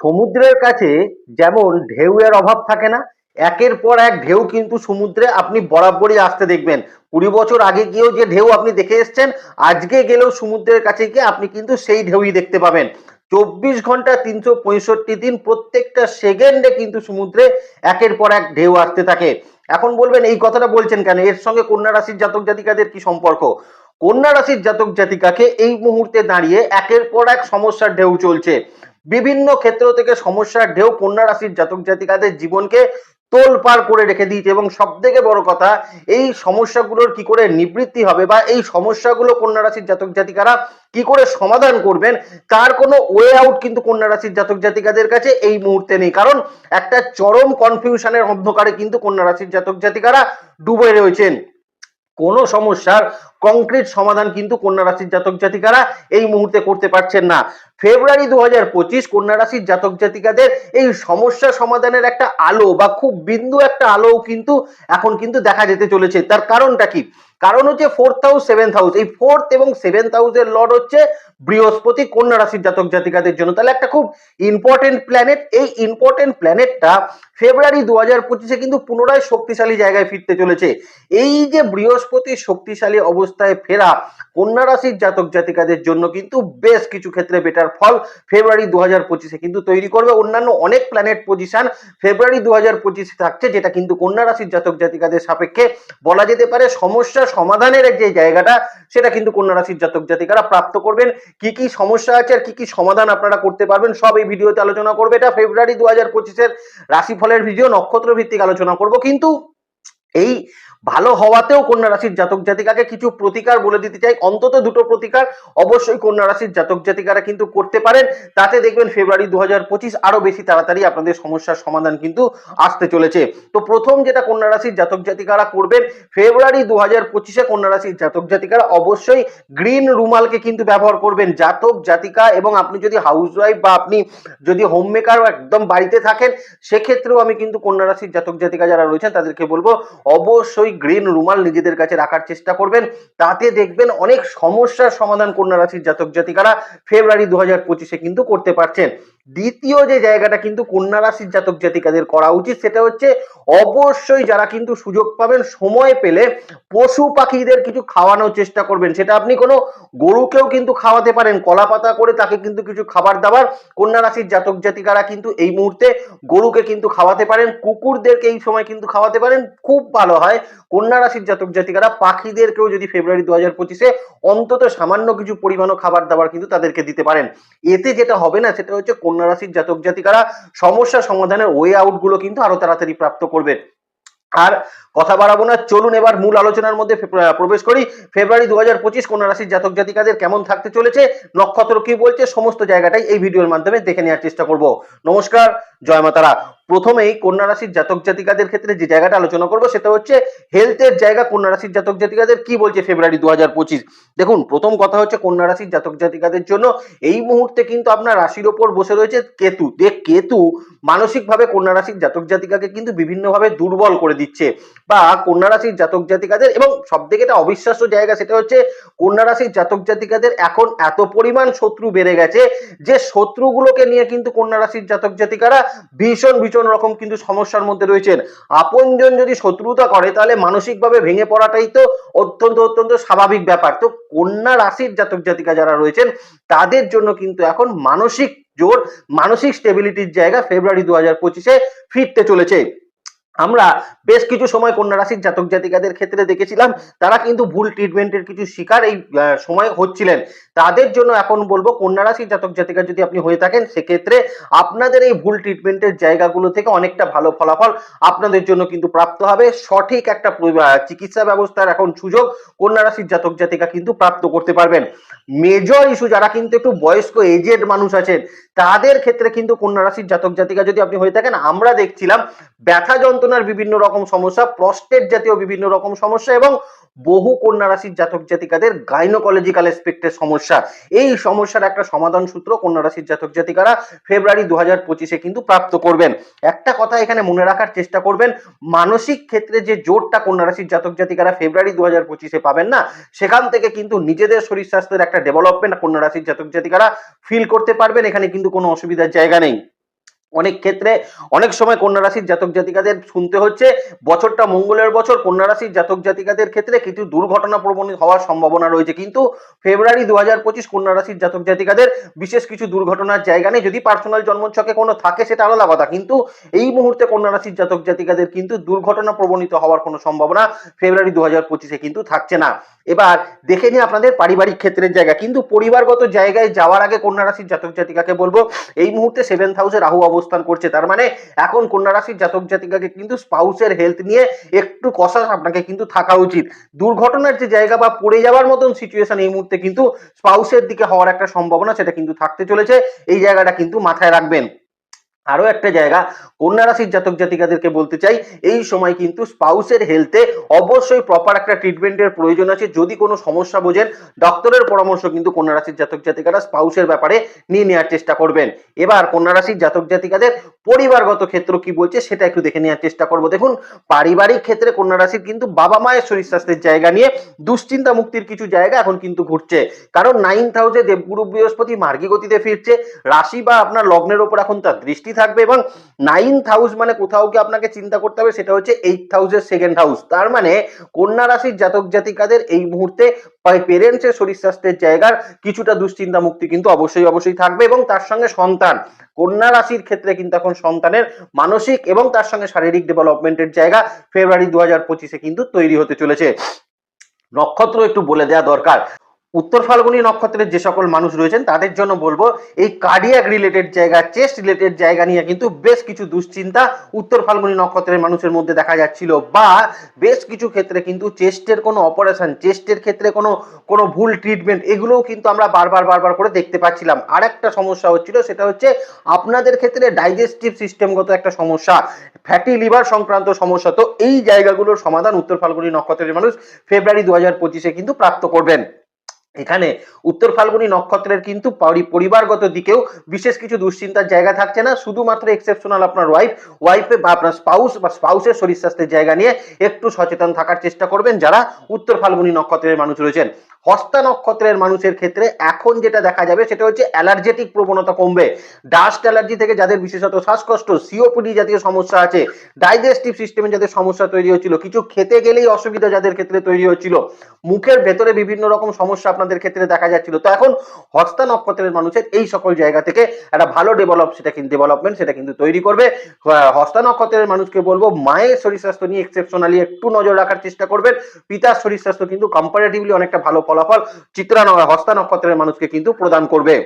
সমুদ্রের কাছে যেমন ঢেউয়ের অভাব থাকে না, একের পর এক ঢেউ কিন্তু সমুদ্রে আপনি বরাবরই আসতে দেখবেন। কুড়ি বছর আগে গিয়েও যে ঢেউ আপনি দেখে এসছেন, আজকে গেলেও সমুদ্রের কাছে গিয়ে আপনি কিন্তু সেই ঢেউই দেখতে পাবেন। চব্বিশ ঘণ্টা তিনশো পঁয়ষট্টি দিন প্রত্যেকটা সেকেন্ডে কিন্তু সমুদ্রে একের পর এক ঢেউ আসতে থাকে। এখন বলবেন, এই কথাটা বলছেন কেন? এর সঙ্গে কন্যা রাশির জাতক জাতিকাদের কি সম্পর্ক? কন্যা রাশির জাতক জাতিকাকে এই মুহূর্তে দাঁড়িয়ে একের পর এক সমস্যার ঢেউ চলছে। বিভিন্ন ক্ষেত্র থেকে সমস্যার ঢেউ কন্যা রাশির জাতক জাতিকাদের জীবনকে তোল পার করে রেখে দিয়েছে এবং সব থেকে বড় কথা, এই সমস্যাগুলোর কি করে নিবৃত্তি হবে বা এই সমস্যাগুলো কন্যা রাশির জাতক জাতিকারা কি করে সমাধান করবেন, তার কোনো ওয়ে আউট কিন্তু কন্যা রাশির জাতক জাতিকাদের কাছে এই মুহূর্তে নেই। কারণ একটা চরম কনফিউশনের অন্ধকারে কিন্তু কন্যা রাশির জাতক জাতিকারা ডুবে রয়েছেন। কোনো সমস্যার কংক্রিট সমাধান কিন্তু কন্যা রাশির জাতক জাতিকারা এই মুহূর্তে করতে পারছেন না। ফেব্রুয়ারি দু হাজার পঁচিশ কন্যা রাশির জাতক জাতিকাদের এই সমস্যা সমাধানের একটা আলো বা খুব বিন্দু একটা আলো কিন্তু এখন কিন্তু দেখা যেতে চলেছে। তার কারণটা কি? কারণ হচ্ছে ফোর্থ হাউস সেভেন্থ হাউস এই ফোর্থ এবং সেভেন্থ হাউসের লর্ড হচ্ছে বৃহস্পতি, কন্যা রাশির জাতক জাতিকাদের জন্য। তাহলে একটা খুব ইম্পর্টেন্ট প্ল্যানেট এই ইম্পর্টেন্ট প্ল্যানেটটা ফেব্রুয়ারি দু হাজার পঁচিশে কিন্তু পুনরায় শক্তিশালী জায়গায় ফিরতে চলেছে। এই যে বৃহস্পতি শক্তিশালী অবস্থায় ফেরা কন্যা রাশির জাতক জাতিকাদের জন্য কিন্তু বেশ কিছু ক্ষেত্রে বেটার ফল ফেব্রুয়ারি দু হাজার পঁচিশে কিন্তু তৈরি করবে। অন্যান্য অনেক প্ল্যানেট পজিশন ফেব্রুয়ারি দু হাজার পঁচিশে থাকছে, যেটা কিন্তু কন্যা রাশির জাতক জাতিকাদের সাপেক্ষে বলা যেতে পারে সমস্যা সমাধানের যে জায়গাটা, সেটা কিন্তু কন্যা রাশির জাতক জাতিকারা প্রাপ্ত করবেন। কি কি সমস্যা আছে আর কি কি সমাধান আপনারা করতে পারবেন, সব এই ভিডিওতে আলোচনা করবে। এটা ফেব্রুয়ারি দু হাজার পঁচিশের রাশিফলের ভিডিও নক্ষত্র ভিত্তিক আলোচনা করব। কিন্তু এই ভালো হওয়াতেও কন্যা রাশির জাতক জাতিকাকে কিছু প্রতিকার বলে দিতে চাই। অন্তত দুটো প্রতিকার অবশ্যই কন্যা রাশির জাতক জাতিকারা কিন্তু করতে পারেন। তাতে দেখবেন ফেব্রুয়ারি দু হাজার পঁচিশ আরও বেশি তাড়াতাড়ি আপনাদের সমস্যার সমাধান কিন্তু আসতে চলেছে। তো প্রথম যেটা কন্যা রাশির জাতক জাতিকারা করবেন, ফেব্রুয়ারি দু হাজার পঁচিশে কন্যা রাশির জাতক জাতিকারা অবশ্যই গ্রিন রুমালকে কিন্তু ব্যবহার করবেন। জাতক জাতিকা এবং আপনি যদি হাউস ওয়াইফ বা আপনি যদি হোম মেকার একদম বাড়িতে থাকেন, সেক্ষেত্রেও আমি কিন্তু কন্যা রাশির জাতক জাতিকা যারা রয়েছেন, তাদেরকে বলব অবশ্যই গ্রিন রুমাল নিজেদের কাছে রাখার চেষ্টা করবেন। তাতে দেখবেন অনেক সমস্যার সমাধান কন্যা রাশির জাতক জাতিকারা ফেব্রুয়ারি দু হাজার পঁচিশে কিন্তু করতে পারছেন। দ্বিতীয় যে জায়গাটা কিন্তু কন্যা রাশির জাতক জাতিকাদের করা উচিত, সেটা হচ্ছে অবশ্যই যারা কিন্তু সুযোগ পাবেন সময় পেলে পশু পাখিদের কিছু খাওয়ানোর চেষ্টা করবেন। সেটা আপনি কোনো গরুকেও কিন্তু খাওয়াতে পারেন কলা পাতা করে তাকে কিন্তু কিছু খাবার দাবার। কন্যা রাশির জাতক জাতিকারা কিন্তু এই মুহূর্তে গরুকে কিন্তু খাওয়াতে পারেন, কুকুরদেরকে এই সময় কিন্তু খাওয়াতে পারেন, খুব ভালো হয়। কন্যা রাশির জাতক জাতিকারা পাখিদেরকেও যদি ফেব্রুয়ারি দু হাজার পঁচিশে অন্তত সামান্য কিছু পরিমাণও খাবার দাবার কিন্তু তাদেরকে দিতে পারেন। এতে যেটা হবে না, সেটা হচ্ছে কন্যা রাশির জাতক জাতিকারা সমস্যা সমাধানের ওয়ে আউটগুলো কিন্তু আরও তাড়াতাড়ি প্রাপ্ত করবে। আর কথা বাড়াবো না, চলুন এবার মূল আলোচনার মধ্যে প্রবেশ করি। ফেব্রুয়ারি দু হাজার পঁচিশ কন্যা রাশির জাতক জাতিকাদের কেমন থাকতে চলেছে, নক্ষত্র কি বলছে, সমস্ত জায়গাটাই এই ভিডিওর মাধ্যমে দেখে নেওয়ার চেষ্টা করব। নমস্কার জয় মাতারা। প্রথমেই কন্যা রাশির জাতক জাতিকাদের ক্ষেত্রে যে জায়গাটা আলোচনা করব সেটা হচ্ছে হেলথের জায়গা কন্যা রাশির জাতক জাতিকাদের কি বলছে ফেব্রুয়ারি দু হাজার পঁচিশ। দেখুন, প্রথম কথা হচ্ছে কন্যা রাশির জাতক জাতিকাদের জন্য এই মুহূর্তে কিন্তু আপনার রাশির ওপর বসে রয়েছে কেতু। দেখ, কেতু মানসিকভাবে কন্যা রাশির জাতক জাতিকাকে কিন্তু বিভিন্নভাবে দুর্বল করে দিচ্ছে। বা কন্যা রাশির জাতক জাতিকাদের এবং সব থেকে একটা অবিশ্বাস্য জায়গা সেটা হচ্ছে কন্যা রাশির জাতক জাতিকাদের এখন এত পরিমাণ শত্রু বেড়ে গেছে যে শত্রুগুলোকে নিয়ে কিন্তু কন্যা রাশির জাতক জাতিকারা ভীষণ ভীষণ রকম কিন্তু সমস্যার মধ্যে রয়েছেন। আপনজন যদি শত্রুতা করে, তাহলে মানসিকভাবে ভেঙে পড়াটাই তো অত্যন্ত অত্যন্ত স্বাভাবিক ব্যাপার। তো কন্যা রাশির জাতক জাতিকা যারা রয়েছেন, তাদের জন্য কিন্তু এখন মানসিক জোর, মানসিক স্টেবিলিটির জায়গা ফেব্রুয়ারি দু হাজার পঁচিশে ফিরতে চলেছে। আমরা বেশ কিছু সময় কন্যা রাশির জাতক জাতিকাদের ক্ষেত্রে দেখেছিলাম, তারা কিন্তু ভুল ট্রিটমেন্টের কিছু শিকার এই সময় হচ্ছিলেন। তাদের জন্য এখন বলব, কন্যা রাশির জাতক জাতিকা যদি আপনি হয়ে থাকেন, সেক্ষেত্রে আপনাদের এই ভুল ট্রিটমেন্টের জায়গাগুলো থেকে অনেকটা ভালো ফলাফল আপনাদের জন্য কিন্তু প্রাপ্ত হবে। সঠিক একটা চিকিৎসা ব্যবস্থার এখন সুযোগ কন্যা রাশির জাতক জাতিকা কিন্তু প্রাপ্ত করতে পারবেন। মেজর ইস্যু যারা কিন্তু একটু বয়স্ক এজেড মানুষ আছেন, তাদের ক্ষেত্রে কিন্তু কন্যা রাশির জাতক জাতিকা যদি আপনি হয়ে থাকেন, আমরা দেখছিলাম ব্যথা যন্ত্রণার বিভিন্ন রকম সমস্যা প্রস্টেট জাতীয় বিভিন্ন রকম সমস্যা এবং বহু কন্যা রাশির জাতক জাতিকাদের গাইনোকলজিক্যাল এসপেক্টের সমস্যা। এই সমস্যার একটা সমাধান সূত্র কন্যা রাশির জাতক জাতিকারা ফেব্রুয়ারি দু হাজার পঁচিশে কিন্তু প্রাপ্ত করবেন। একটা কথা এখানে মনে রাখার চেষ্টা করবেন, মানসিক ক্ষেত্রে যে জোরটা কন্যা রাশির জাতক জাতিকারা ফেব্রুয়ারি দু হাজার পঁচিশে পাবেন না, সেখান থেকে কিন্তু নিজেদের শরীর স্বাস্থ্যের একটা ডেভেলপমেন্ট কন্যা রাশির জাতক জাতিকারা ফিল করতে পারবেন, এখানে কিন্তু কোনো অসুবিধার জায়গা নেই। অনেক ক্ষেত্রে অনেক সময় কন্যা রাশির জাতক জাতিকাদের শুনতে হচ্ছে, বছরটা মঙ্গলের বছর, কন্যা রাশির জাতক জাতিকাদের ক্ষেত্রে কিছু দুর্ঘটনা প্রবণ হওয়ার সম্ভাবনা রয়েছে। কিন্তু ফেব্রুয়ারি দু হাজার পঁচিশ কন্যা রাশির জাতক জাতিকাদের বিশেষ কিছু দুর্ঘটনার জায়গা নেই। যদি পার্সোনাল জন্মছকে কোনো থাকে সেটা আলাদা কথা। কিন্তু এই মুহূর্তে কন্যা রাশির জাতক জাতিকাদের কিন্তু দুর্ঘটনা প্রবণিত হওয়ার কোনো সম্ভাবনা ফেব্রুয়ারি দু হাজার পঁচিশে কিন্তু থাকছে না। এবার দেখে নিই আপনাদের পারিবারিক ক্ষেত্রের জায়গা। কিন্তু পরিবারগত জায়গায় যাওয়ার আগে কন্যা রাশির জাতক জাতিকাকে বলব, এই মুহূর্তে সেভেন্থ হাউসে রাহু অবস্থান করছে। তার মানে এখন কন্যা রাশির জাতক জাতিকাকে কিন্তু স্পাউসের হেলথ নিয়ে একটু কষাস আপনাকে কিন্তু থাকা উচিত। দুর্ঘটনার যে জায়গা বা পড়ে যাওয়ার মতন সিচুয়েশন এই মুহূর্তে কিন্তু স্পাউসের দিকে হওয়ার একটা সম্ভাবনা সেটা কিন্তু থাকতে চলেছে। এই জায়গাটা কিন্তু মাথায় রাখবেন। আরও একটা জায়গা, কন্যা রাশির জাতক জাতিকাদেরকে বলতে চাই, এই সময় কিন্তু স্পাউসের হেলথে অবশ্যই প্রপার একটা ট্রিটমেন্টের প্রয়োজন আছে। যদি কোনো সমস্যা বোঝেন ডক্টরের পরামর্শ কিন্তু কন্যা রাশির জাতক জাতিকারা স্পাউসের ব্যাপারে নিয়ে নেওয়ার চেষ্টা করবেন। এবার কন্যা রাশির জাতক জাতিকাদের পরিবারগত ক্ষেত্র কি বলছে, সেটা একটু দেখে নেওয়ার চেষ্টা করব। দেখুন, পারিবারিক ক্ষেত্রে কন্যা রাশির কিন্তু বাবা মায়ের শরীর স্বাস্থ্যের জায়গা নিয়ে দুশ্চিন্তা মুক্তির কিছু জায়গা এখন কিন্তু ঘুরছে। কারণ নাইন্থ হাউসে দেবগুরু বৃহস্পতি মার্গী গতিতে ফিরছে। রাশি বা আপনার লগ্নের ওপর এখন তার দৃষ্টি থাকবে এবং নাইন্থ হাউস মানে কোথাও কি আপনাকে চিন্তা করতে হবে, সেটা হচ্ছে এইথ হাউসের সেকেন্ড হাউস তার মানে কন্যা রাশির জাতক জাতিকাদের এই মুহূর্তে পেরেন্টসের শরীর স্বাস্থ্যের জায়গার কিছুটা দুশ্চিন্তা মুক্তি কিন্তু অবশ্যই অবশ্যই থাকবে এবং তার সঙ্গে সন্তান। কন্যা রাশির ক্ষেত্রে কিন্তু এখন সন্তানের মানসিক এবং তার সঙ্গে শারীরিক ডেভেলপমেন্টের জায়গা ফেব্রুয়ারি দু হাজার পঁচিশে কিন্তু তৈরি হতে চলেছে। নক্ষত্র একটু বলে দেওয়া দরকার। উত্তর ফাল্গুনী নক্ষত্রের যে সকল মানুষ রয়েছেন, তাদের জন্য বলব, এই কার্ডিয়াক রিলেটেড জায়গা চেস্ট রিলেটেড জায়গা নিয়ে কিন্তু বেশ কিছু দুশ্চিন্তা উত্তর ফাল্গুনী নক্ষত্রের মানুষের মধ্যে দেখা যাচ্ছিল। বা বেশ কিছু ক্ষেত্রে কিন্তু চেস্টের কোনো অপারেশন চেস্টের ক্ষেত্রে কোনো কোনো ভুল ট্রিটমেন্ট এগুলোও কিন্তু আমরা বারবার বারবার করে দেখতে পাচ্ছিলাম। আর একটা সমস্যা হচ্ছিল, সেটা হচ্ছে আপনাদের ক্ষেত্রে ডাইজেস্টিভ সিস্টেমগত একটা সমস্যা ফ্যাটি লিভার সংক্রান্ত সমস্যা। তো এই জায়গাগুলোর সমাধান উত্তর ফাল্গুনী নক্ষত্রের মানুষ ফেব্রুয়ারি দু হাজার পঁচিশে কিন্তু প্রাপ্ত করবেন। এখানে উত্তর ফাল্গুনি নক্ষত্রের কিন্তু পরিবারগত দিকেও বিশেষ কিছু দুশ্চিন্তার জায়গা থাকছে না। শুধুমাত্র এক্সেপশনাল আপনার ওয়াইফ ওয়াইফে বা আপনার স্পাউস বা স্পাউসের শরীর স্বাস্থ্যের জায়গা নিয়ে একটু সচেতন থাকার চেষ্টা করবেন যারা উত্তর ফাল্গুনি নক্ষত্রের মানুষ রয়েছেন। হস্তা নক্ষত্রের মানুষের ক্ষেত্রে এখন যেটা দেখা যাবে সেটা হচ্ছে অ্যালার্জেটিক প্রবণতা কমবে। ডাস্ট অ্যালার্জি থেকে যাদের বিশেষত শ্বাসকষ্ট সিওপিডি জাতীয় সমস্যা আছে, ডাইজেস্টিভ সিস্টেমে যাদের সমস্যা তৈরি হচ্ছিল, কিছু খেতে গেলেই অসুবিধা যাদের ক্ষেত্রে তৈরি হচ্ছিল, মুখের ভেতরে বিভিন্ন রকম সমস্যা আপনাদের ক্ষেত্রে দেখা যাচ্ছিল। তো এখন হস্তা নক্ষত্রের মানুষের এই সকল জায়গা থেকে একটা ভালো ডেভেলপ সেটা কিন্তু ডেভেলপমেন্ট সেটা কিন্তু তৈরি করবে। হস্তা নক্ষত্রের মানুষকে বলব, মায়ের শরীর স্বাস্থ্য নিয়ে এক্সেপশনালি একটু নজর রাখার চেষ্টা করবেন। পিতার শরীর স্বাস্থ্য কিন্তু কম্পারেটিভলি অনেকটা ভালো ফলাফল চিত্রা হস্তা নক্ষত্রের মানুষকে কিন্তু প্রদান করবে।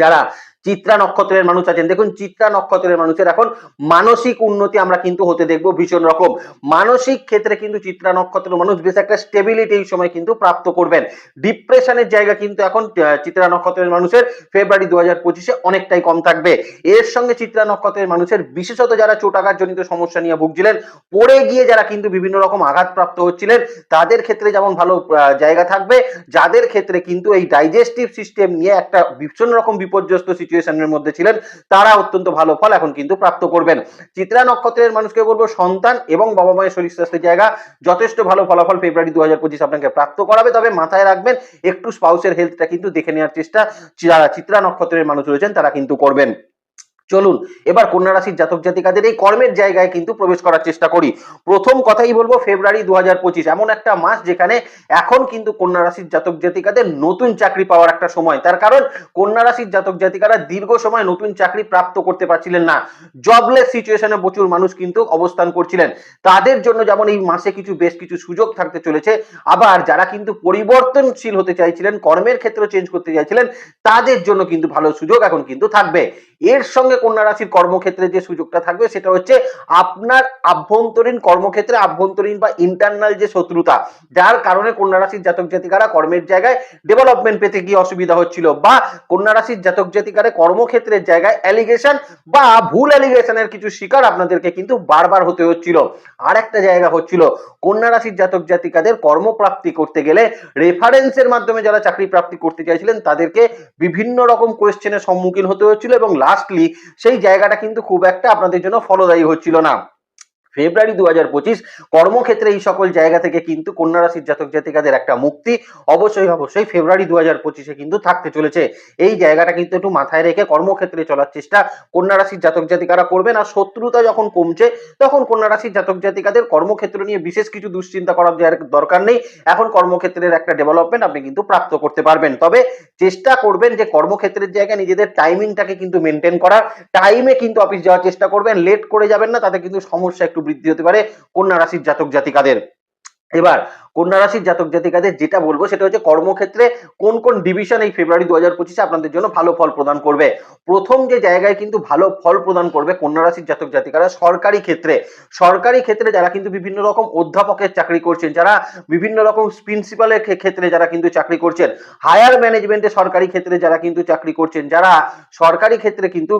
যারা চিত্রা নক্ষত্রের মানুষ আছেন। দেখুন, চিত্রা নক্ষত্রের মানুষের এখন মানসিক উন্নতি আমরা কিন্তু হতে দেখব ভীষণ রকম। মানসিক ক্ষেত্রে কিন্তু চিত্রা নক্ষত্রের মানুষ বেশ একটা স্টেবিলিটি এই সময় কিন্তু প্রাপ্ত করবেন। ডিপ্রেশনের জায়গা কিন্তু এখন চিত্রা নক্ষত্রের মানুষের ফেব্রুয়ারি দু হাজার পঁচিশে অনেকটাই কম থাকবে। এর সঙ্গে চিত্রা নক্ষত্রের মানুষের বিশেষত যারা চোটাঘাত জনিত সমস্যা নিয়ে ভুগছিলেন, পড়ে গিয়ে যারা কিন্তু বিভিন্ন রকম আঘাতপ্রাপ্ত হচ্ছিলেন, তাদের ক্ষেত্রে যেমন ভালো জায়গা থাকবে, যাদের ক্ষেত্রে কিন্তু এই ডাইজেস্টিভ সিস্টেম নিয়ে একটা ভীষণ রকম বিপর্যস্ত সিচুয়েশনের মধ্যে ছিলেন, তারা অত্যন্ত ভালো ফল এখন কিন্তু প্রাপ্ত করবেন। চিত্রা নক্ষত্রের মানুষকে বলব, সন্তান এবং বাবা মায়ের শরীর স্বাস্থ্যের জায়গা যথেষ্ট ভালো ফলাফল ফেব্রুয়ারি দু হাজার পঁচিশ আপনাকে প্রাপ্ত করাবে। তবে মাথায় রাখবেন, একটু স্পাউসের হেলথটা কিন্তু দেখে নেওয়ার চেষ্টা, যারা চিত্রা নক্ষত্রের মানুষ রয়েছেন তারা কিন্তু করবেন। চলুন, এবার কন্যা রাশির জাতক জাতিকাদের এই কর্মের জায়গায় কিন্তু প্রবেশ করার চেষ্টা করি। প্রথম কথাই বলব, ফেব্রুয়ারি দু হাজার পঁচিশ, এমন একটা মাস যেখানে এখন কিন্তু কন্যা রাশির জাতক জাতিকাদের নতুন চাকরি পাওয়ার একটা সময়। তার কারণ, কন্যা রাশির জাতক জাতিকারা দীর্ঘ সময় নতুন চাকরি প্রাপ্ত করতে পারছিলেন না। জবলেস সিচুয়েশনে প্রচুর মানুষ কিন্তু অবস্থান করছিলেন। তাদের জন্য যেমন এই মাসে কিছু, বেশ কিছু সুযোগ থাকতে চলেছে, আবার যারা কিন্তু পরিবর্তনশীল হতে চাইছিলেন, কর্মের ক্ষেত্র চেঞ্জ করতে চাইছিলেন, তাদের জন্য কিন্তু ভালো সুযোগ এখন কিন্তু থাকবে। এর সঙ্গে কন্যা রাশির কর্মক্ষেত্রে যে সুযোগটা থাকবে সেটা হচ্ছে আপনার আভ্যন্তরীণ কর্মক্ষেত্রে আভ্যন্তরীণ বা ইন্টারনাল যে শত্রুতা, যার কারণে কন্যা রাশির জাতক জাতিকারা কর্মের জায়গায় ডেভেলপমেন্ট পেতে গিয়ে অসুবিধা হচ্ছিল বা কন্যা রাশির জাতক জাতিকারা কর্মক্ষেত্রের জায়গায় অ্যালিগেশন বা ভুল অ্যালিগেশনের কিছু শিকার আপনাদেরকে কিন্তু বারবার হতে হচ্ছিল। আর একটা জায়গা হচ্ছিল, কন্যা রাশির জাতক জাতিকাদের কর্মপ্রাপ্তি করতে গেলে রেফারেন্সের মাধ্যমে যারা চাকরি প্রাপ্তি করতে চাইছিলেন তাদেরকে বিভিন্ন রকম কোয়েশ্চেনের সম্মুখীন হতে হচ্ছিল এবং লাস্টলি সেই জায়গাটা কিন্তু খুব একটা আপনাদের জন্য ফলদায়ী হচ্ছিল না। ফেব্রুয়ারি দু হাজার পঁচিশ কর্মক্ষেত্রে এই সকল জায়গা থেকে কিন্তু কন্যা রাশির জাতক জাতিকাদের একটা মুক্তি অবশ্যই অবশ্যই ফেব্রুয়ারি দু হাজার পঁচিশে কিন্তু থাকতে চলেছে। এই জায়গাটা কিন্তু একটু মাথায় রেখে কর্মক্ষেত্রে চলার চেষ্টা কন্যা রাশির জাতক জাতিকারা করবেন। আর শত্রুতা যখন কমছে, তখন কন্যা রাশির জাতক জাতিকাদের কর্মক্ষেত্র নিয়ে বিশেষ কিছু দুশ্চিন্তা করার দরকার নেই। এখন কর্মক্ষেত্রের একটা ডেভেলপমেন্ট আপনি কিন্তু প্রাপ্ত করতে পারবেন। তবে চেষ্টা করবেন যে কর্মক্ষেত্রের জায়গায় নিজেদের টাইমিংটাকে কিন্তু মেনটেন করার। টাইমে কিন্তু অফিস যাওয়ার চেষ্টা করবেন। লেট করে যাবেন না, তাতে কিন্তু সমস্যা একটু বৃদ্ধি হতে পারে। কন্যা রাশির জাতক জাতিকাদের। এবার কন্যা রাশির জাতক জাতিকাদের যেটা বলব সেটা হচ্ছে কর্মক্ষেত্রে কোন কোন ডিভিশন এই ফেব্রুয়ারি দু হাজার পঁচিশে আপনাদের জন্য ভালো ফল প্রদান করবে। প্রথম যে জায়গায় কিন্তু ভালো ফল প্রদান করবে কন্যা রাশির জাতক জাতিকারা সরকারি ক্ষেত্রে। সরকারি ক্ষেত্রে যারা কিন্তু বিভিন্ন রকম অধ্যাপকের চাকরি করছেন, যারা বিভিন্ন রকম প্রিন্সিপালের ক্ষেত্রে যারা কিন্তু চাকরি করছেন হায়ার ম্যানেজমেন্টে সরকারি ক্ষেত্রে যারা কিন্তু চাকরি করছেন, যারা সরকারি ক্ষেত্রে কিন্তু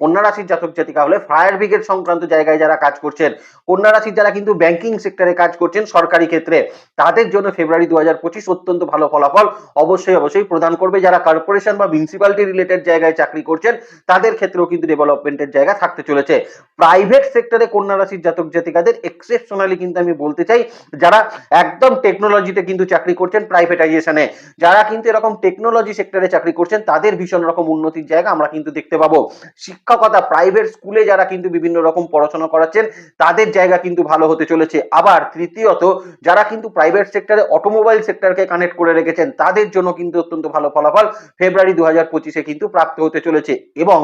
কন্যা রাশির জাতক জাতিকা হলে ফায়ার ব্রিগেড সংক্রান্ত জায়গায় যারা কাজ করছেন, কন্যা রাশির যারা কিন্তু ব্যাংকিং সেক্টরে কাজ করছেন সরকারি ক্ষেত্রে তাদের জন্য ফেব্রুয়ারি দু হাজার পঁচিশ অত্যন্ত ভালো ফলাফল অবশ্যই অবশ্যই প্রদান করবে। যারা কর্পোরেশন বা মিউনিসিপ্যালিটি রিলেটেড জায়গায় চাকরি করছেন, তাদের ক্ষেত্রেও কিন্তু ডেভেলপমেন্টের জায়গা থাকতে চলেছে। প্রাইভেট সেক্টরে কন্যা রাশির জাতক জাতিকাদের এক্সেপশনালি কিন্তু আমি বলতে চাই, যারা একদম টেকনোলজিতে কিন্তু চাকরি করছেন প্রাইভেটাইজেশনে যারা কিন্তু এরকম টেকনোলজি সেক্টরে চাকরি করছেন, তাদের ভীষণ রকম উন্নতির জায়গা আমরা কিন্তু দেখতে পাবো। শিক্ষকতা প্রাইভেট স্কুলে যারা কিন্তু বিভিন্ন রকম পড়াশোনা করাচ্ছেন, তাদের জায়গা কিন্তু ভালো হতে চলেছে। আবার তৃতীয়ত, যারা কিন্তু প্রাইভেট সেক্টরে অটোমোবাইল সেক্টরকে কানেক্ট করে রেখেছেন, তাদের জন্য কিন্তু অত্যন্ত ভালো ফলাফল ফেব্রুয়ারি দু হাজার পঁচিশে কিন্তু প্রাপ্ত হতে চলেছে। এবং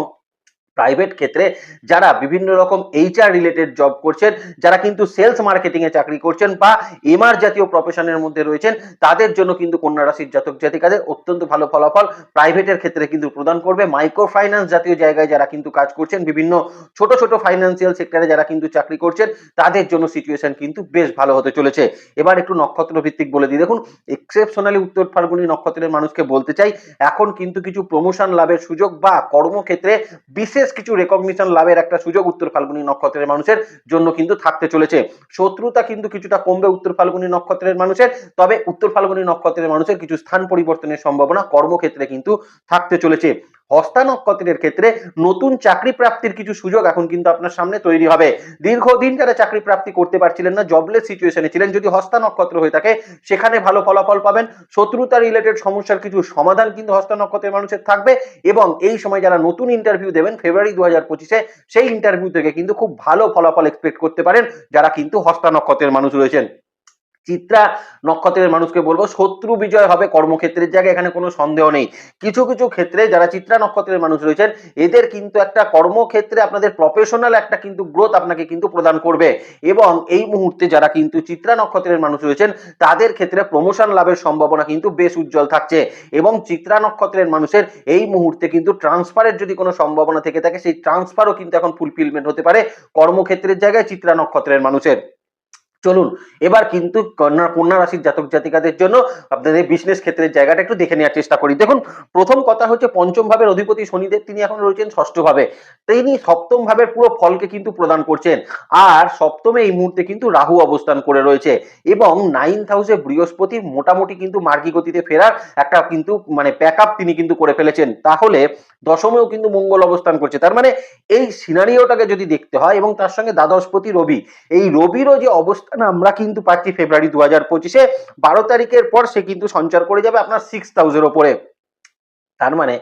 প্রাইভেট ক্ষেত্রে যারা বিভিন্ন রকম এইচআর রিলেটেড জব করছেন, যারা কিন্তু সেলস মার্কেটিং এ চাকরি করছেন বা এমআর জাতীয় প্রফেশনের মধ্যে রয়েছেন, তাদের জন্য কিন্তু কন্যা রাশির জাতক জাতিকাদের অত্যন্ত ভালো ফলাফল প্রাইভেটের ক্ষেত্রে কিন্তু প্রদান করবে। মাইক্রো ফাইন্যান্স জাতীয় জায়গায় যারা কিন্তু কাজ করছেন, বিভিন্ন ছোট ছোট ফাইন্যান্সিয়াল সেক্টরে যারা কিন্তু চাকরি করছেন, তাদের জন্য সিচুয়েশন কিন্তু বেশ ভালো হতে চলেছে। এবার একটু নক্ষত্র ভিত্তিক বলে দিই। দেখুন এক্সেপশনালি উত্তর ফাল্গুনি নক্ষত্রের মানুষকে বলতে চাই, এখন কিন্তু কিছু প্রমোশন লাভের সুযোগ বা কর্মক্ষেত্রে বিশেষ কিছু রেকগনিশন লাভের একটা সুযোগ উত্তর ফাল্গুনি নক্ষত্রের মানুষের জন্য কিন্তু থাকতে চলেছে। শত্রুতা কিন্তু কিছুটা কমবে উত্তর ফাল্গুনি নক্ষত্রের মানুষের, তবে উত্তর ফাল্গুনি নক্ষত্রের মানুষের কিছু স্থান পরিবর্তনের সম্ভাবনা কর্মক্ষেত্রে কিন্তু থাকতে চলেছে। হস্তা নক্ষত্রের ক্ষেত্রে নতুন চাকরি প্রাপ্তির কিছু সুযোগ এখন কিন্তু আপনার সামনে তৈরি হবে। দীর্ঘদিন যারা চাকরি প্রাপ্তি করতে পারছিলেন না জবলেস সিচুয়েশনে ছিলেন, যদি হস্তা নক্ষত্র হয়ে থাকে, সেখানে ভালো ফলাফল পাবেন। শত্রুতা রিলেটেড সমস্যার কিছু সমাধান কিন্তু হস্তা নক্ষত্রের মানুষের থাকবে এবং এই সময় যারা নতুন ইন্টারভিউ দেবেন ফেব্রুয়ারি দু হাজার পঁচিশে সেই ইন্টারভিউ থেকে কিন্তু খুব ভালো ফলাফল এক্সপেক্ট করতে পারেন যারা কিন্তু হস্তা নক্ষত্রের মানুষ রয়েছেন। চিত্রা নক্ষত্রের মানুষকে বলব, শত্রু বিজয় হবে কর্মক্ষেত্রের জায়গায়, এখানে কোনো সন্দেহ নেই। কিছু কিছু ক্ষেত্রে যারা চিত্রা নক্ষত্রের মানুষ রয়েছেন, এদের কিন্তু একটা কর্মক্ষেত্রে আপনাদের প্রফেশনাল একটা কিন্তু গ্রোথ আপনাকে কিন্তু প্রদান করবে। এবং এই মুহূর্তে যারা কিন্তু চিত্রা নক্ষত্রের মানুষ রয়েছেন, তাদের ক্ষেত্রে প্রমোশন লাভের সম্ভাবনা কিন্তু বেশ উজ্জ্বল থাকছে। এবং চিত্রা নক্ষত্রের মানুষের এই মুহূর্তে কিন্তু ট্রান্সফারের যদি কোনো সম্ভাবনা থেকে থাকে, সেই ট্রান্সফারও কিন্তু এখন ফুলফিলমেন্ট হতে পারে কর্মক্ষেত্রের জায়গায় চিত্রা নক্ষত্রের মানুষের। চলুন। এবার কিন্তু কন্যা কন্যা রাশির জাতক জাতিকাদের জন্য আপনাদের বিজনেস ক্ষেত্রের জায়গাটা একটু দেখে নেওয়ার চেষ্টা করি। দেখুন, প্রথম কথা হচ্ছে পঞ্চম ভাবের অধিপতি শনিদেব, তিনি এখন রয়েছেন ষষ্ঠ ভাবে। তিনি সপ্তম ভাবের পুরো ফলকে কিন্তু প্রদান করছেন। আর সপ্তমে এই মুহূর্তে কিন্তু রাহু অবস্থান করে রয়েছে। এবং নাইন্থ হাউসে বৃহস্পতি মোটামুটি কিন্তু মার্গী গতিতে ফেরার একটা কিন্তু মানে প্যাক তিনি কিন্তু করে ফেলেছেন। তাহলে দশমেও কিন্তু মঙ্গল অবস্থান করছে। তার মানে এই সিনারিওটাকে যদি দেখতে হয় এবং তার সঙ্গে দ্বাদশপতি রবি, এই রবিরও যে অবস্থান আমরা কিন্তু পাচ্ছি ফেব্রুয়ারি দু হাজার পঁচিশে। বারো তারিখের পর সে কিন্তু সঞ্চার করে যাবে আপনার সিক্স থাউজেন্ড ওপরে। তার মানে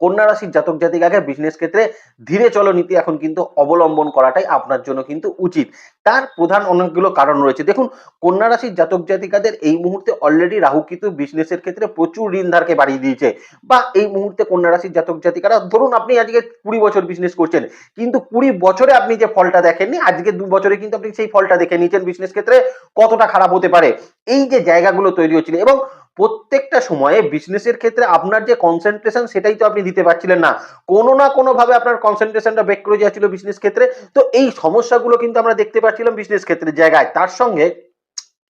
কন্যা রাশির জাতক জাতিকাকে বিজনেস ক্ষেত্রে ধীরে চলো নীতি এখন কিন্তু অবলম্বন করাটাই আপনার জন্য কিন্তু উচিত। তার প্রধান অনেকগুলো কারণ রয়েছে। দেখুন, কন্যা রাশির জাতক জাতিকাদের এই মুহূর্তে অলরেডি রাহু কিন্তু বিজনেসের ক্ষেত্রে প্রচুর ঋণ ধারকে বাড়িয়ে দিয়েছে। বা এই মুহূর্তে কন্যা রাশির জাতক জাতিকারা, ধরুন আপনি আজকে কুড়ি বছর বিজনেস করছেন, কিন্তু কুড়ি বছরে আপনি যে ফলটা দেখেননি, আজকে দু বছরে কিন্তু আপনি সেই ফলটা দেখে নিয়েছেন বিজনেস ক্ষেত্রে, কতটা খারাপ হতে পারে? এই যে জায়গাগুলো তৈরি হচ্ছিল এবং প্রত্যেকটা সময়ে বিজনেসের ক্ষেত্রে আপনার যে কনসেন্ট্রেশন সেটাই তো আপনি দিতে পারছিলেন না। কোনো না কোনোভাবে আপনার কনসেন্ট্রেশনটা ব্রেক করে যাচ্ছিল বিজনেস ক্ষেত্রে। তো এই সমস্যাগুলো কিন্তু আমরা দেখতে পাচ্ছিলাম বিজনেস ক্ষেত্রে জায়গায়। তার সঙ্গে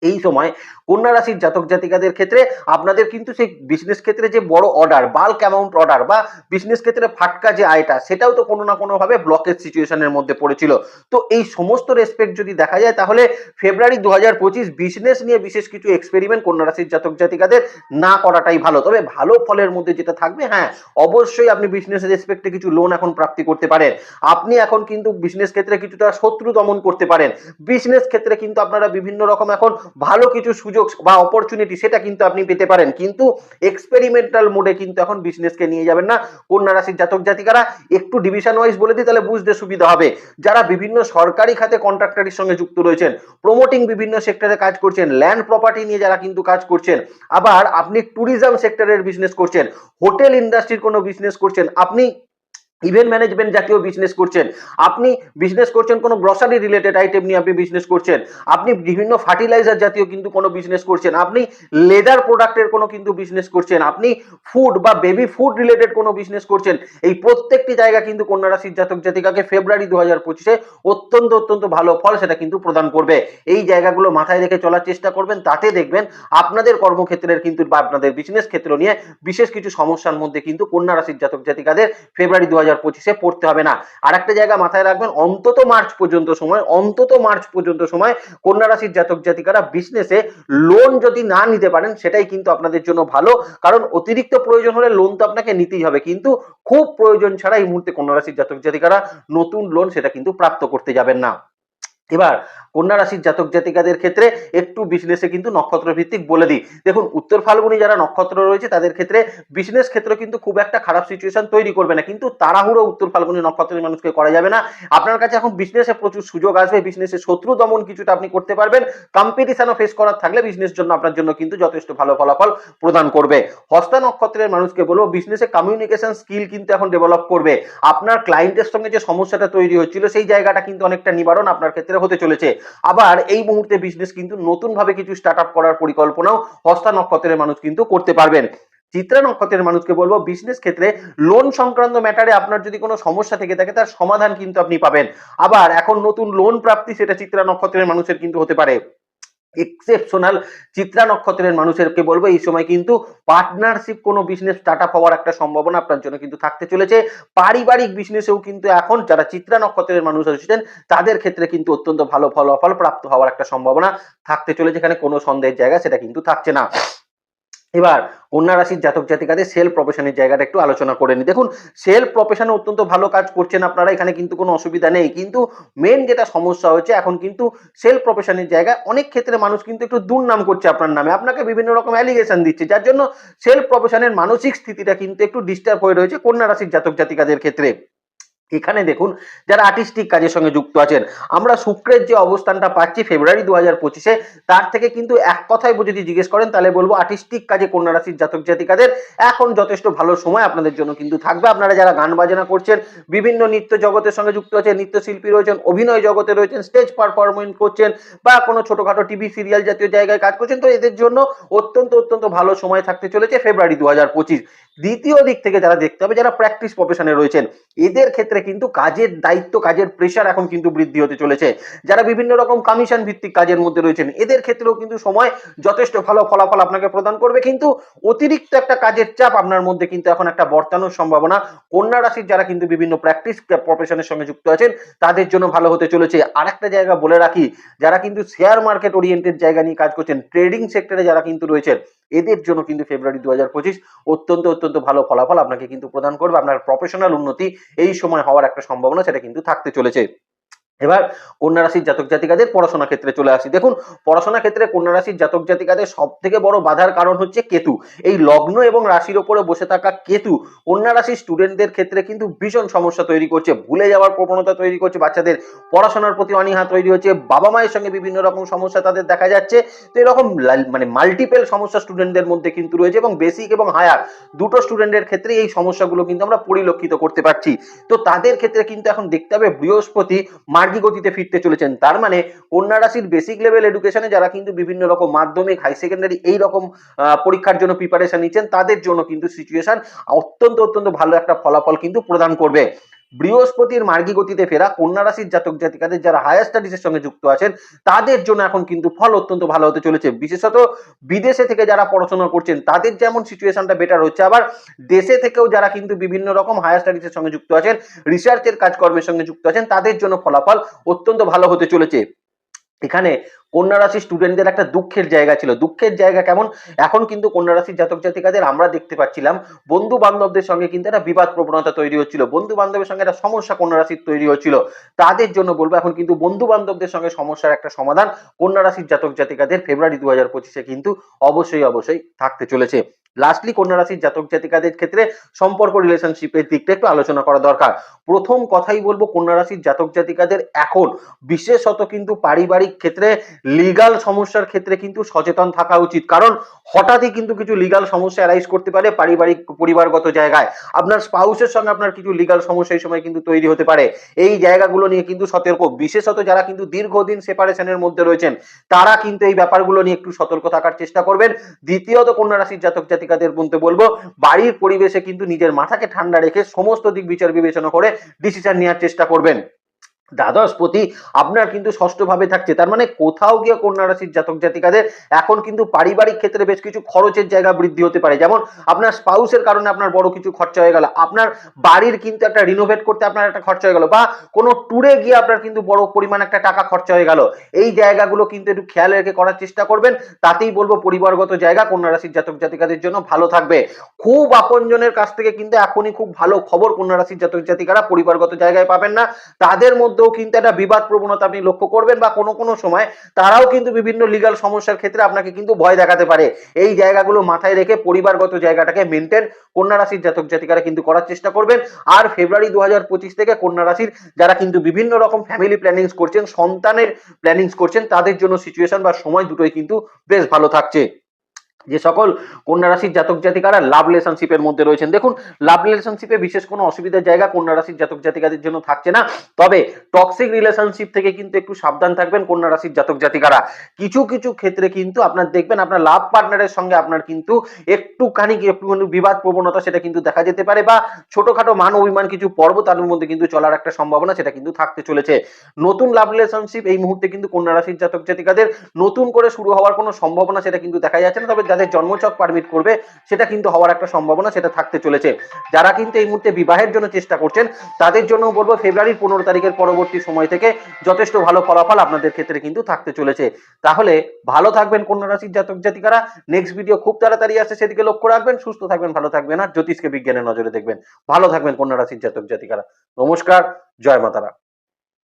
এই সময় কন্যা রাশির জাতক জাতিকাদের ক্ষেত্রে আপনাদের কিন্তু সেই বিজনেস ক্ষেত্রে যে বড় অর্ডার বাল্ক অ্যামাউন্ট অর্ডার বা বিজনেস ক্ষেত্রে ফাটকা যে আয়টা, সেটাও তো কোনো না কোনো ভাবে ব্লকের সিচুয়েশনের মধ্যে পড়েছিল। তো এই সমস্ত রেসপেক্ট যদি দেখা যায়, তাহলে ফেব্রুয়ারি দু পঁচিশ বিজনেস নিয়ে বিশেষ কিছু এক্সপেরিমেন্ট কন্যা রাশির জাতক জাতিকাদের না করাটাই ভালো। তবে ভালো ফলের মধ্যে যেটা থাকবে হ্যাঁ অবশ্যই আপনি বিজনেসের রেসপেক্টে কিছু লোন এখন প্রাপ্তি করতে পারেন। আপনি এখন কিন্তু বিজনেস ক্ষেত্রে কিছুটা শত্রু দমন করতে পারেন। বিজনেস ক্ষেত্রে কিন্তু আপনারা বিভিন্ন রকম এখন ভালো কিছু সুযোগ বা অপরচুনিটি সেটা কিন্তু আপনি পেতে পারেন। কিন্তু এক্সপেরিমেন্টাল মোডে কিন্তু এখন বিজনেসকে নিয়ে যাবেন না। কন্যা রাশির জাতক জাতিকারা, একটু ডিভিশন ওয়াইজ বলে দিই, তাহলে বুঝতে সুবিধা হবে। যারা বিভিন্ন সরকারি খাতে কন্ট্রাক্টরের সঙ্গে যুক্ত রয়েছেন প্রমোটিং বিভিন্ন সেক্টরে কাজ করছেন ল্যান্ড প্রপার্টি নিয়ে যারা কিন্তু কাজ করছেন, আবার আপনি ট্যুরিজম সেক্টরের বিজনেস করছেন হোটেল ইন্ডাস্ট্রির কোনো বিজনেস করছেন, আপনি ইভেন্ট ম্যানেজমেন্ট জাতীয় বিজনেস করছেন। আপনি বিজনেস করছেন কোনো গ্রসারি রিলেটেড আইটেম নিয়ে আপনি বিজনেস করছেন। আপনি বিভিন্ন ফার্টিলাইজার জাতীয় কিন্তু কোনো বিজনেস করছেন। আপনি লেদার প্রোডাক্টের কোনো কিন্তু বিজনেস করছেন। আপনি ফুড বা বেবি ফুড রিলেটেড কোনো বিজনেস করছেন। এই প্রত্যেকটি জায়গা কিন্তু কন্যা রাশির জাতক জাতিকাকে ফেব্রুয়ারি দু হাজার পঁচিশে অত্যন্ত অত্যন্ত ভালো ফল সেটা কিন্তু প্রদান করবে। এই জায়গাগুলো মাথায় রেখে চলার চেষ্টা করবেন, তাতে দেখবেন আপনাদের কর্মক্ষেত্রের কিন্তু বা আপনাদের বিজনেস ক্ষেত্র নিয়ে বিশেষ কিছু সমস্যার মধ্যে কিন্তু কন্যা রাশির জাতক জাতিকাদের ফেব্রুয়ারি দু হাজার হাজার পঁচিশে পড়তে হবে না। আর একটা জায়গা মাথায় রাখবেন, অন্তত মার্চ পর্যন্ত সময়, অন্তত মার্চ পর্যন্ত সময় কন্যা রাশির জাতক জাতিকারা বিজনেসে লোন যদি না নিতে পারেন, সেটাই কিন্তু আপনাদের জন্য ভালো। কারণ অতিরিক্ত প্রয়োজন হলে লোন তো আপনাকে নিতেই হবে, কিন্তু খুব প্রয়োজন ছাড়া এই মুহূর্তে কন্যা রাশির জাতক জাতিকারা নতুন লোন সেটা কিন্তু প্রাপ্ত করতে যাবেন না। এবার কন্যা রাশির জাতক জাতিকাদের ক্ষেত্রে একটু বিজনেসে কিন্তু নক্ষত্র ভিত্তিক বলে দিই। দেখুন, উত্তর ফাল্গুনি যারা নক্ষত্র রয়েছে, তাদের ক্ষেত্রে বিজনেস ক্ষেত্রে কিন্তু খুব একটা খারাপ সিচুয়েশন তৈরি করবে না। কিন্তু তাড়াহুড়ো উত্তর ফাল্গুনি নক্ষত্রের মানুষকে করা যাবে না। আপনার কাছে এখন বিজনেসে প্রচুর সুযোগ আসবে বিজনেসে শত্রু দমন কিছুটা আপনি করতে পারবেন। কম্পিটিশনও ফেস করার থাকলে বিজনেস জন্য আপনার জন্য কিন্তু যথেষ্ট ভালো ফলাফল প্রদান করবে। হস্তা নক্ষত্রের মানুষকে বলব বিজনেসে কমিউনিকেশন স্কিল কিন্তু এখন ডেভেলপ করবে। আপনার ক্লায়েন্টের সঙ্গে যে সমস্যাটা তৈরি হচ্ছিল, সেই জায়গাটা কিন্তু অনেকটা নিবারণ আপনার ক্ষেত্রে হতে চলেছে। আবার এই মুহূর্তে বিজনেস কিন্তু নতুন ভাবে কিছু স্টার্ট আপ করার পরিকল্পনাও হস্তা নক্ষত্রের মানুষ কিন্তু করতে পারবেন। চিত্রা নক্ষত্রের মানুষকে বলব বিজনেস ক্ষেত্রে লোন সংক্রান্ত ম্যাটারে আপনার যদি কোনো সমস্যা থেকে থাকে, তার সমাধান কিন্তু আপনি পাবেন। আবার এখন নতুন লোন প্রাপ্তি, সেটা চিত্রা নক্ষত্রের মানুষের কিন্তু হতে পারে। এক্সেপশনাল চিত্রা নক্ষত্রের মানুষেরকে বলব, এই সময় কিন্তু পার্টনারশিপ কোনো বিজনেস স্টার্ট আপ হওয়ার একটা সম্ভাবনা আপনার জন্য কিন্তু থাকতে চলেছে। পারিবারিক বিজনেসেও কিন্তু এখন যারা চিত্রা নক্ষত্রের মানুষ আছেন তাদের ক্ষেত্রে কিন্তু অত্যন্ত ভালো ফলাফল প্রাপ্ত হওয়ার একটা সম্ভাবনা থাকতে চলেছে। এখানে কোনো সন্দেহের জায়গা সেটা কিন্তু থাকছে না। এবার কন্যা রাশির জাতক জাতিকাদের সেল প্রফেশনের জায়গাটা একটু আলোচনা করে নি দেখুন সেল প্রফেশনে অত্যন্ত ভালো কাজ করছেন আপনারা, এখানে কিন্তু কোনো অসুবিধা নেই। কিন্তু মেন যেটা সমস্যা হচ্ছে, এখন কিন্তু সেল প্রফেশনের জায়গায় অনেক ক্ষেত্রে মানুষ কিন্তু একটু দুর্নাম করছে আপনার নামে। আপনাকে বিভিন্ন রকম অ্যালিগেশন দিচ্ছে, যার জন্য সেল প্রফেশনের মানসিক স্থিতিটা কিন্তু একটু ডিস্টার্ব হয়ে রয়েছে কন্যা রাশির জাতক জাতিকাদের ক্ষেত্রে। এখানে দেখুন যারা আর্টিস্টিক কাজের সঙ্গে যুক্ত আছেন, আমরা শুক্রের যে অবস্থানটা পাচ্ছি ফেব্রুয়ারি দু হাজার পঁচিশে, তার থেকে কিন্তু এক কথায় যদি জিজ্ঞেস করেন, তাহলে বলব আর্টিস্টিক কাজে কন্যা রাশির জাতক জাতিকাদের এখন যথেষ্ট ভালো সময় আপনাদের জন্য কিন্তু থাকবে। আপনারা যারা গান বাজনা করছেন, বিভিন্ন নৃত্য জগতের সঙ্গে যুক্ত আছেন, নৃত্যশিল্পী রয়েছেন, অভিনয় জগতে রয়েছেন স্টেজ পারফরমেন্স করছেন, বা কোনো ছোটোখাটো টিভি সিরিয়াল জাতীয় জায়গায় কাজ করছেন, তো এদের জন্য অত্যন্ত অত্যন্ত ভালো সময় থাকতে চলেছে ফেব্রুয়ারি দু দ্বিতীয় দিক থেকে যারা দেখতে হবে, যারা প্র্যাকটিস প্রফেশনে রয়েছেন, এদের ক্ষেত্রে কিন্তু কাজের দায়িত্ব, কাজের প্রেশার এখন কিন্তু বৃদ্ধি হতে চলেছে। যারা বিভিন্ন রকম কমিশন ভিত্তিক কাজের মধ্যে রয়েছেন, এদের ক্ষেত্রেও কিন্তু সময় যথেষ্ট ভালো ফলাফল আপনাকে প্রদান করবে। কিন্তু অতিরিক্ত একটা কাজের চাপ আপনার মধ্যে কিন্তু এখন একটা বর্তানোর সম্ভাবনা। কন্যা রাশির যারা কিন্তু বিভিন্ন প্র্যাকটিস প্রফেশনের সঙ্গে যুক্ত আছেন, তাদের জন্য ভালো হতে চলেছে। আর একটা জায়গা বলে রাখি, যারা কিন্তু শেয়ার মার্কেট ওরিয়েন্টেড জায়গা নিয়ে কাজ করছেন ট্রেডিং সেক্টরে যারা কিন্তু রয়েছেন, এদের জন্য কিন্তু ফেব্রুয়ারি দু অত্যন্ত অত্যন্ত ভালো ফলাফল আপনাকে কিন্তু প্রদান করবে। আপনার প্রফেশনাল উন্নতি এই সময় হওয়ার একটা সম্ভাবনা সেটা কিন্তু থাকতে চলেছে। এবার কন্যা রাশির জাতক জাতিকাদের পড়াশোনা ক্ষেত্রে চলে আসি। দেখুন, পড়াশোনা ক্ষেত্রে কন্যা রাশির জাতক জাতিকাদের সব থেকে বড় বাধার কারণ হচ্ছে কেতু। এই লগ্ন এবং রাশির ওপরে বসে থাকা কেতু কন্যা রাশির স্টুডেন্টদের ক্ষেত্রে কিন্তু ভীষণ সমস্যা তৈরি করছে, ভুলে যাওয়ার প্রবণতা তৈরি করছে বাচ্চাদের, পড়াশোনার প্রতি অনীহা তৈরি হচ্ছে, বাবা মায়ের সঙ্গে বিভিন্ন রকম সমস্যা তাদের দেখা যাচ্ছে। তো এরকম মানে মাল্টিপেল সমস্যা স্টুডেন্টদের মধ্যে কিন্তু রয়েছে এবং বেসিক এবং হায়ার দুটো স্টুডেন্টের ক্ষেত্রে এই সমস্যাগুলো কিন্তু আমরা পরিলক্ষিত করতে পারছি। তো তাদের ক্ষেত্রে কিন্তু এখন দেখতে হবে বৃহস্পতি মার্গী গতিতে ফিরতে চলেছেন। তার মানে কন্যা রাশির বেসিক লেভেল এডুকেশনে যারা কিন্তু বিভিন্ন রকম মাধ্যমিক হাই সেকেন্ডারি এই রকম পরীক্ষার জন্য প্রিপারেশন নিচ্ছেন, তাদের জন্য কিন্তু সিচুয়েশন অত্যন্ত অত্যন্ত ভালো একটা ফলাফল কিন্তু প্রদান করবে। বৃহস্পতির মার্গী গতিতে ফেরা কন্যা রাশির জাতক জাতিকাদের যারা হায়ার স্টাডিজের সঙ্গে যুক্ত আছেন, তাদের জন্য এখন কিন্তু ফল অত্যন্ত ভালো হতে চলেছে। বিশেষত বিদেশে থেকে যারা পড়াশোনা করছেন, তাদের যেমন সিচুয়েশনটা বেটার হচ্ছে। আবার দেশে থেকেও যারা কিন্তু বিভিন্ন রকম হায়ার স্টাডিজের সঙ্গে যুক্ত আছেন রিসার্চের কাজকর্মের সঙ্গে যুক্ত আছেন, তাদের জন্য ফলাফল অত্যন্ত ভালো হতে চলেছে। এখানে কন্যা রাশির স্টুডেন্টদের একটা দুঃখের জায়গা ছিল। দুঃখের জায়গা কেমন? এখন কিন্তু কন্যা রাশির জাতক জাতিকাদের আমরা দেখতে পাচ্ছিলাম, বন্ধু বান্ধবদের সঙ্গে কিন্তু একটা বিবাদ প্রবণতা তৈরি হচ্ছিল, বন্ধু বান্ধবের সঙ্গে একটা সমস্যা কন্যা রাশির তৈরি হচ্ছিল। তাদের জন্য বলব এখন কিন্তু বন্ধু বান্ধবদের সঙ্গে সমস্যার একটা সমাধান কন্যা রাশির জাতক জাতিকাদের ফেব্রুয়ারি দু হাজার পঁচিশে কিন্তু অবশ্যই অবশ্যই থাকতে চলেছে। লাস্টলি কন্যা রাশির জাতক জাতিকাদের ক্ষেত্রে সম্পর্ক রিলেশনশিপের দিকটা একটু আলোচনা করা দরকার। প্রথম কথাই বলব, কন্যা রাশির জাতক জাতিকাদের এখন বিশেষত কিন্তু পারিবারিক ক্ষেত্রে লিগাল সমস্যার ক্ষেত্রে কিন্তু সচেতন থাকা উচিত। কারণ হঠাৎই কিন্তু কিছু লিগাল সমস্যা অ্যারাইজ করতে পারে পারিবারিক পরিবারগত জায়গায়। আপনার স্পাউসের সঙ্গে আপনার কিছু লিগাল সমস্যা এই সময় কিন্তু তৈরি হতে পারে। এই জায়গাগুলো নিয়ে কিন্তু সতর্ক। বিশেষত যারা কিন্তু দীর্ঘদিন সেপারেশনের মধ্যে রয়েছেন, তারা কিন্তু এই ব্যাপারগুলো নিয়ে একটু সতর্ক থাকার চেষ্টা করবেন। দ্বিতীয়ত, কন্যা রাশির জাতক জাতিকাদের বলতে বলব, বাড়ির পরিবেশে কিন্তু নিজের মাথাকে ঠান্ডা রেখে সমস্ত দিক বিচার বিবেচনা করে ডিসিশন নেওয়ার চেষ্টা করবেন। দ্বাদশপতি আপনার কিন্তু ষষ্ঠ ভাবে থাকছে। তার মানে কোথাও গিয়ে কন্যা রাশির জাতক জাতিকাদের এখন কিন্তু পারিবারিক ক্ষেত্রে বেশ কিছু খরচের জায়গা বৃদ্ধি হতে পারে। যেমন আপনার স্পাউসের কারণে আপনার বড় কিছু খরচা হয়ে গেল। আপনার বাড়ির কিন্তু একটা রিনোভেট করতে আপনার একটা খরচা হয়ে গেল বা কোনো ট্যুরে গিয়ে আপনার কিন্তু বড় পরিমাণ একটা টাকা খরচা হয়ে গেল। এই জায়গাগুলো কিন্তু একটু খেয়াল রেখে করার চেষ্টা করবেন। তাতেই বলব পরিবারগত জায়গা কন্যা রাশির জাতক জাতিকাদের জন্য ভালো থাকবে। খুব আপনজনের কাছ থেকে কিন্তু এখনই খুব ভালো খবর কন্যা রাশির জাতক জাতিকারা পরিবারগত জায়গায় পাবেন না। তাদের মধ্যেও কিন্তু একটা বিবাদ প্রবণতা আপনি লক্ষ্য করবেন বা কোনো কোনো সময় তারাও কিন্তু বিভিন্ন লিগাল সমস্যার ক্ষেত্রে আপনাকে কিন্তু ভয় দেখাতে পারে। এই জায়গাগুলো মাথায় রেখে পরিবারগত জায়গাটাকে মেনটেন কন্যা রাশির জাতক জাতিকারা কিন্তু করার চেষ্টা করবেন। আর ফেব্রুয়ারি দু হাজার পঁচিশ থেকে কন্যা রাশির যারা কিন্তু বিভিন্ন রকম ফ্যামিলি প্ল্যানিংস করছেন, সন্তানের প্ল্যানিংস করছেন, তাদের জন্য সিচুয়েশন বা সময় দুটোই কিন্তু বেশ ভালো থাকছে। যে সকল কন্যা রাশির জাতক জাতিকারা লাভ রিলেশনশিপের মধ্যে রয়েছেন। দেখুন লাভ রিলেশনশিপে বিশেষ কোনো অসুবিধার জায়গা কন্যা রাশির জাতক জাতিকাদের জন্য থাকছে না। তবে টক্সিক রিলেশনশিপ থেকে কিন্তু একটু সাবধান থাকবেন কন্যা রাশির জাতক জাতিকারা। কিছু কিছু ক্ষেত্রে কিন্তু আপনার দেখবেন আপনার লাভ পার্টনারের সঙ্গে আপনার কিন্তু একটুখানি একটুখানি বিবাদ প্রবণতা সেটা কিন্তু দেখা যেতে পারে বা ছোটখাটো মান অভিমান কিছু পর্ব তার মধ্যে কিন্তু চলার একটা সম্ভাবনা সেটা কিন্তু থাকতে চলেছে। নতুন লাভ রিলেশনশিপ এই মুহূর্তে কিন্তু কন্যা রাশির জাতক জাতিকাদের নতুন করে শুরু হওয়ার কোনো সম্ভাবনা সেটা কিন্তু দেখা যাচ্ছে না। তবে যাদের জন্মচক পারমিট করবে, সেটা কিন্তু হওয়ার একটা সম্ভাবনা সেটা থাকতে চলেছে। যারা কিন্তু এই মুহূর্তে বিবাহের জন্য চেষ্টা করছেন, তাদের জন্য বলব ফেব্রুয়ারির পনেরো তারিখের পরবর্তী সময় থেকে যথেষ্ট ভালো ফলাফল আপনাদের ক্ষেত্রে কিন্তু থাকতে চলেছে। তাহলে ভালো থাকবেন কন্যা রাশির জাতক জাতিকারা। নেক্সট ভিডিও খুব তাড়াতাড়ি আসছে, সেদিকে লক্ষ্য রাখবেন, সুস্থ থাকবেন, ভালো থাকবেন আর জ্যোতিষকে বিজ্ঞানের নজরে দেখবেন। ভালো থাকবেন কন্যা রাশির জাতক জাতিকারা। নমস্কার, জয় মাতারা।